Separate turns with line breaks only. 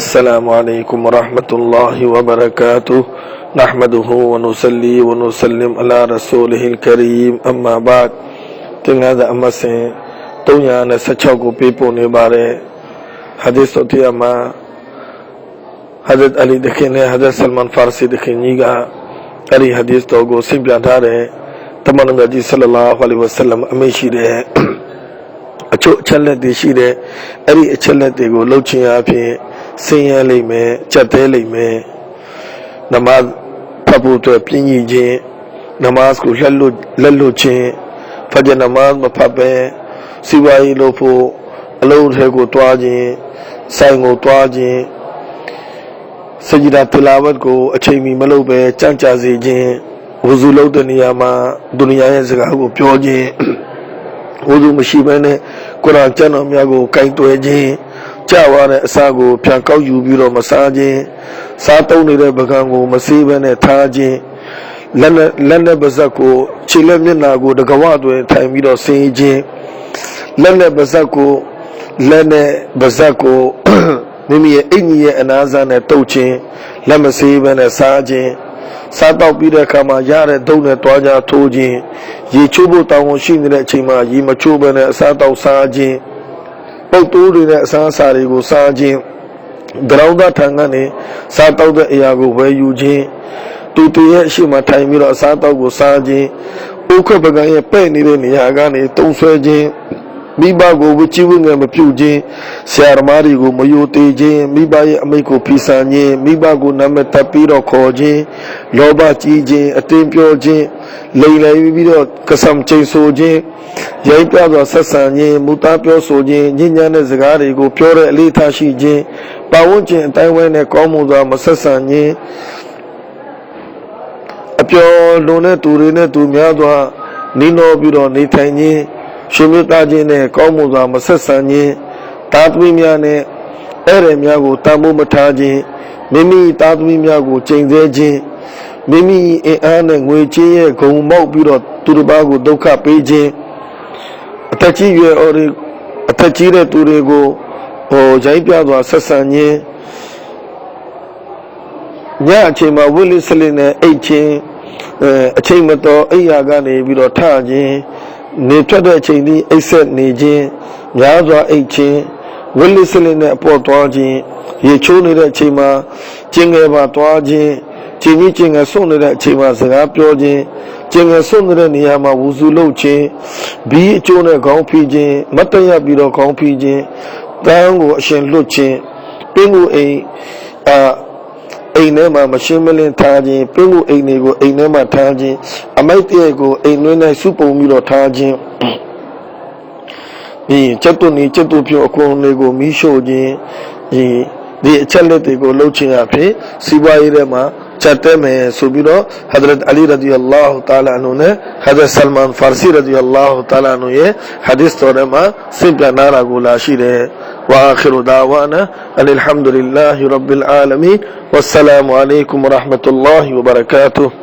السلام عليكم ورحمة الله وبركاته نحمده ونصلي ونسلم على رسوله الكريم أما بعد တင်္ဂသာအမဆင်316ကိုပေးပို့နေပါတယ်ဟာဒီစ်တော်တရားမှာ Hazrat Ali တခင်နဲ့ Hazrat Salman Farsi တခင်ကြီးကအဲ့ဒီ hadith တော်ကိုဆင့်ပြထားတဲ့တမန်တော်ကြီး sallallahu alaihi wasallam အမိန့်ရှိတဲ့အချို့အချက်လက်တွေရှိတဲ့အဲ့ဒီအချက်လက်တွေကိုလှုပ်ချင်အဖြစ် ဆင်းရဲလိမ့်မယ်ကြက်သေးလိမ့်မယ်နမတ်ဖတ်ဖို့အတွက်ပြင်းကြီးခြင်းနမတ်ကိုလက်လွတ်လက်လွတ်ခြင်းဖဂျနမတ်မဖတ်ပဲစီဝါရီလို့ဖို့အလုံးထဲကိုတွားခြင်းဆိုင်ကိုတွားခြင်းစဂျီဒါတလာဝတ်ကိုအချိန်မီမလုပ်ပဲကြံ့ကြာစေခြင်းဝဇူလုပ်တဲ့နေရာမှာဒုနီယာရဲ့စကားကိုပြောခြင်းဝဇူမရှိဘဲနဲ့ကုရ်အာန်ကျမ်းတော်များကိုကင်တွယ်ခြင်း ကြာဝါတဲ့အစာကိုပြန်ကောက်ယူပြီးတော့မစားခြင်းစားတုံးနေတဲ့ပကံကိုမစေးဘဲနဲ့ထားခြင်းလက်နဲ့လက်နဲ့ပါဇက်ကိုခြေလက်မျက်နာကိုတကဝအတွင်ထိုင်ပြီးတော့ဆင်းခြင်းလက်နဲ့ပါဇက်ကိုလက်နဲ့ပါဇက်ကိုမိမိရဲ့အိမ်ကြီးရဲ့အနာစားနဲ့တုတ်ခြင်းလက်မစေးဘဲနဲ့စားခြင်းစားတော့ပြီးတဲ့အခါမှာရတဲ့ဒုံနဲ့တွားကြထိုးခြင်းရေချိုးဖို့တောင်းဝန်ရှိနေတဲ့အချိန်မှာရေမချိုးဘဲနဲ့အစားတော့စားခြင်း ပုတ်တိုးတွေနဲ့အစားအစာတွေကိုစားခြင်းဒရောင်းသားထံကနေစားတော့တဲ့အရာကိုဝယ်ယူခြင်းတူတူရဲ့အရှိမထိုင်ပြီးတော့အစားတော့ကိုစားခြင်းဥက္ကပကံရဲ့ပဲ့နေတဲ့နေရာကနေတုံဆွဲခြင်းမိဘကိုဝချီဝငယ်မပြုခြင်းဆရာသမားတွေကိုမယိုသေးခြင်းမိဘရဲ့အမိတ်ကိုဖီဆန်ခြင်းမိဘကိုနာမည်တပ်ပြီးတော့ခေါ်ခြင်းလောဘကြီးခြင်းအတင်းပြောခြင်းလိမ်လည်ပြီးတော့ကဆမ်ချိန်ဆိုခြင်း ရိုင်းပြစွာဆက်ဆံခြင်းမူသားပြောဆိုခြင်းညဉ့်ညမ်းတဲ့စကားတွေကိုပြောတဲ့အလေးထားရှိခြင်းပါဝန်းကျင်အတိုင်းဝိုင်းနဲ့ကောင်းမှုစွာမဆက်ဆံခြင်းအပျော်လွန်တဲ့သူတွေနဲ့သူများစွာနီးနောပြီးတော့နေထိုင်ခြင်းရှင်မြတ်သားခြင်းနဲ့ကောင်းမှုစွာမဆက်ဆံခြင်းတာသမီများနဲ့အဲ့ရများကိုတန်ဖိုးမထားခြင်းမိမိတာသမီများကိုချိန်ဆခြင်းမိမိအင်အားနဲ့ငွေချင်းရဲ့ဂုံမောက်ပြီးတော့သူတစ်ပါးကိုဒုက္ခပေးခြင်းအ သက်ကြီးရွယ်အော်တွေအသက်ကြီးတဲ့သူတွေကိုဟိုရိုင်းပြစွာဆက်ဆံခြင်းညအချိန်မှာဝိလိစလင်းနဲ့အိတ်ချင်းအဲအချိန်မတော်အိယာကနေပြီးတော့ထခြင်းနေထွက်တဲ့အချိန်ဒီအိတ်ဆက်နေခြင်းများစွာအိတ်ချင်းဝိလိစလင်းနဲ့အပေါ်သွားခြင်းရေချိုးနေတဲ့အချိန်မှာကျင်ငယ်ပါသွားခြင်းကျင်ကြီးကျင်ငယ်ဆုံးနေတဲ့အချိန်မှာစကားပြောခြင်း ကျင်ငယ်ဆုံးနေတဲ့နေရာမှာဝူစုလုပ်ခြင်းဘီးအကျိုးနဲ့ခေါင်းဖိခြင်းမတ်တရပြီးတော့ခေါင်းဖိခြင်းတန်းကိုအရှင်လွတ်ခြင်းပင်ကိုအိမ်အာအိမ်ထဲမှာမရှင်းမလင်းထားခြင်းပင်ကိုအိမ်တွေကိုအိမ်ထဲမှာထားခြင်းအမိုက်တည့်ကိုအိမ်တွင်းနဲ့စုပုံပြီးတော့ထားခြင်းဒီကျက်တုန်ဒီကျက်တုပြုအကုန်တွေကိုမီးရှို့ခြင်းဒီဒီအချက်လက်တွေကိုလှုပ်ခြင်းအဖြစ်စီးပွားရေးထဲမှာ چٹے میں سبیرو حضرت علی رضی اللہ تعالیٰ عنہ نے حضرت سلمان فارسی رضی اللہ تعالیٰ عنہ یہ حدیث طور ما سبیہ نارا گولاشی رہے۔ وآخر دعوانا ان الحمد لله رب العالمين والسلام عليكم ورحمة الله وبركاته